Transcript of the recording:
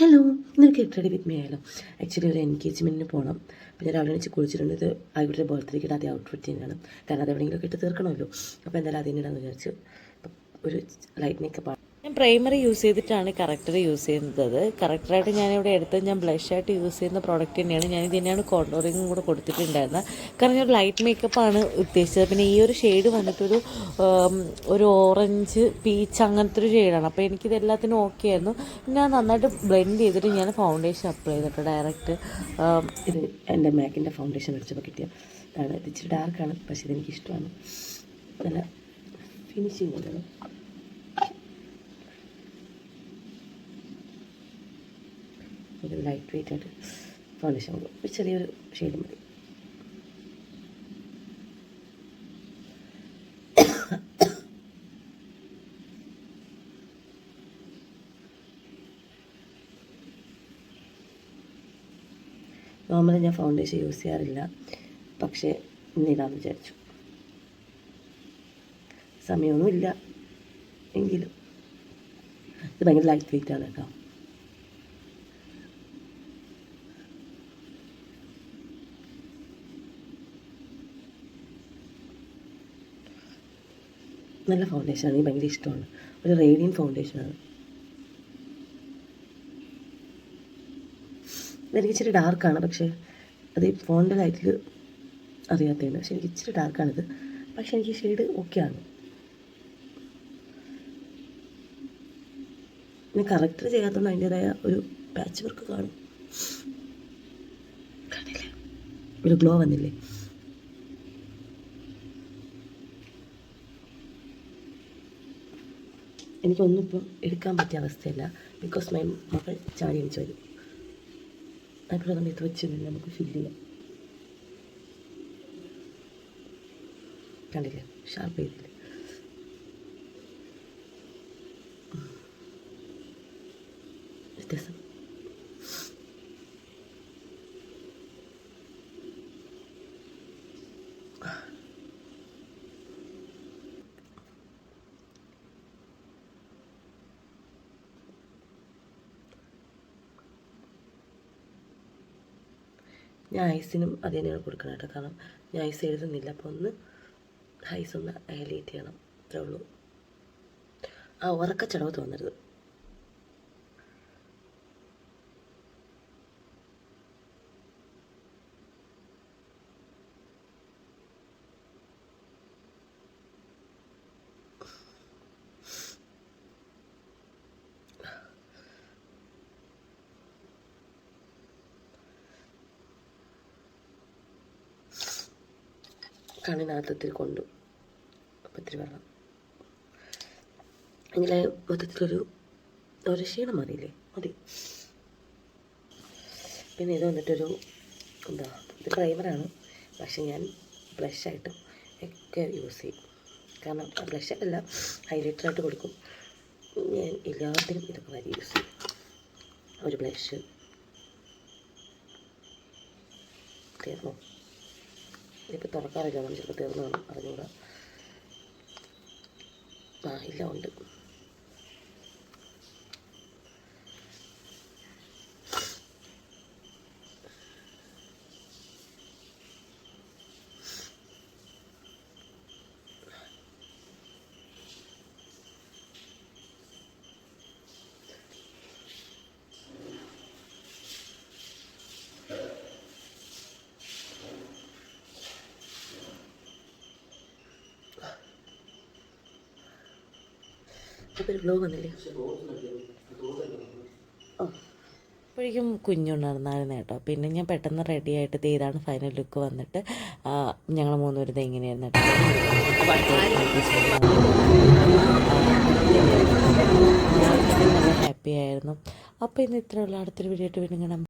Hello ഇന്നൊരു get ready with me actually ഒരു എൻഗേജ്മെന്റിന് പോകണം ഞാൻ രാവിലെ എണീച്ച് കുളിച്ചിട്ടുണ്ട്. ഇത് ആയിക്കോട്ടെ ബർത്ത്ഡേക്ക് ഇടാതെ ഔട്ട്ഫിറ്റ് തന്നെയാണ് കാരണം അത് എവിടെയെങ്കിലും ഇട്ട് തീർക്കണമല്ലോ. അപ്പോൾ എന്തായാലും അതിനിടാന്ന് വിചാരിച്ചു. ഒരു ലൈറ്റ് മേക്കപ്പ് ഞാൻ പ്രൈമറി യൂസ് ചെയ്തിട്ടാണ് കറക്റ്റർ യൂസ് ചെയ്യുന്നത്. കറക്റ്ററായിട്ട് ഞാനിവിടെ എടുത്ത് ഞാൻ ബ്ലഷായിട്ട് യൂസ് ചെയ്യുന്ന പ്രോഡക്റ്റ് തന്നെയാണ്. ഞാൻ ഇതിനെയാണ് കോണ്ടോറിങ്ങും കൂടെ കൊടുത്തിട്ടുണ്ടായിരുന്നത്. കാരണം ഞാൻ ലൈറ്റ് മേക്കപ്പാണ് ഉദ്ദേശിച്ചത്. പിന്നെ ഈ ഒരു ഷെയ്ഡ് വന്നിട്ടൊരു ഒരു ഓറഞ്ച് പീച്ച് അങ്ങനത്തെ ഒരു ഷെയ്ഡാണ് അപ്പോൾ എനിക്കിത് എല്ലാത്തിനും ഓക്കെ ആയിരുന്നു. ഞാൻ നന്നായിട്ട് ബ്ലെൻഡ് ചെയ്തിട്ട് ഞാൻ ഫൗണ്ടേഷൻ അപ്ലൈ ചെയ്തിട്ട് ഡയറക്റ്റ് ഇത് എന്റെ മാക്കിന്റെ ഫൗണ്ടേഷൻ മേടിച്ചപ്പോൾ കിട്ടിയ ഇതാണ്. ഇത് ഇച്ചിരി ഡാർക്കാണ് പക്ഷേ ഇതെനിക്ക് ഇഷ്ടമാണ്. നല്ല ഫിനിഷിങ് ഉണ്ട് ഒരു ലൈറ്റ് വെയിറ്റ് ആയിട്ട് ഫൗണ്ടേഷൻ കൊടുക്കും ഒരു ചെറിയൊരു ഷെയ്ഡ് മതി. നോർമലി ഞാൻ ഫൗണ്ടേഷൻ യൂസ് ചെയ്യാറില്ല. പക്ഷേ ഇന്നിടാന്ന് വിചാരിച്ചു. സമയമൊന്നുമില്ല. എങ്കിലും ഇത് ഭയങ്കര ലൈറ്റ് വെയിറ്റ് ആണ് കേട്ടോ. നല്ല ഫൗണ്ടേഷനാണ് എനിക്ക് ഭയങ്കര ഇഷ്ടമാണ്. ഒരു റേഡിയൻ ഫൗണ്ടേഷനാണ് ഇതെനിക്ക് ഇച്ചിരി ഡാർക്കാണ് പക്ഷേ അത് ഈ ഫോണിന്റെ ലൈറ്റിൽ അറിയാത്തതാണ് പക്ഷേ എനിക്ക് ഇച്ചിരി ഡാർക്കാണിത് പക്ഷെ എനിക്ക് ഷെയ്ഡ് ആണ്. ഇനി കറക്റ്റ് ചെയ്യാത്തതുകൊണ്ട് അതിന്റേതായ ഒരു പാച്ച് വർക്ക് കാണും ഒരു ഗ്ലോ വന്നില്ലേ? എനിക്കൊന്നും ഇപ്പം എടുക്കാൻ പറ്റിയ അവസ്ഥയല്ല. ബിക്കോസ് മൈ മകൾ ചാടി അടിച്ചു വരും. അപ്പോൾ നമ്മൾ ഇത് വെച്ച് നമുക്ക് ഫില്ല് ചെയ്യാം. കണ്ടില്ലേ? ഷാർപ്പ് ചെയ്തില്ലേ ഞാൻ ഐസിനും അത് തന്നെയാണ് കൊടുക്കണം കേട്ടോ. കാരണം ഞാൻ ഐസ് എഴുതുന്നില്ല അപ്പോൾ ഒന്ന് ഐസ് ഒന്ന് ഹൈലൈറ്റ് ചെയ്യണം. അത്രേ ഉള്ളൂ. ആ ഉറക്കച്ചടവ് തോന്നരുത്. കണ്ണിനകത്ത് ഇത്തിരി കൊണ്ടു. ഇത്തിരി വെള്ളം എങ്കിലെ മൊത്തത്തിലൊരു ഒരു ക്ഷീണം മതിയില്ലേ മതി. പിന്നെ ഇത് വന്നിട്ടൊരു എന്താ ഇത് പ്രൈമറാണ് പക്ഷെ ഞാൻ ബ്ലഷായിട്ടും ഒക്കെ യൂസ് ചെയ്യും. കാരണം ബ്ലഷായിട്ടല്ല ഹൈലൈറ്ററായിട്ട് കൊടുക്കും. ഞാൻ എല്ലാത്തിനും ഇതൊക്കെ വരി യൂസ് ചെയ്യും. ഒരു ബ്ലഷ് തീർന്നു ഇതിപ്പോൾ തുറക്കാറില്ല നമ്മൾ ചിലപ്പോൾ തീർന്നു കാണും അറിഞ്ഞുകൂടാ ആ ഇല്ല ഉണ്ട്. അപ്പോൾ ഒരു ഓ. അപ്പോഴേക്കും കുഞ്ഞുണർന്നായിരുന്നു കേട്ടോ. പിന്നെ ഞാൻ പെട്ടെന്ന് റെഡി ആയിട്ട് ഇതാണ് ഫൈനൽ ലുക്ക് വന്നിട്ട് ഞങ്ങൾ മൂന്നുപേരും ഇത് എങ്ങനെയായിരുന്നു കേട്ടോ. നല്ല ഹാപ്പി ആയിരുന്നു. അപ്പോൾ ഇന്ന് ഇത്രയുള്ള അടുത്തൊരു വീഡിയോ ആയിട്ട് വീണ്ടും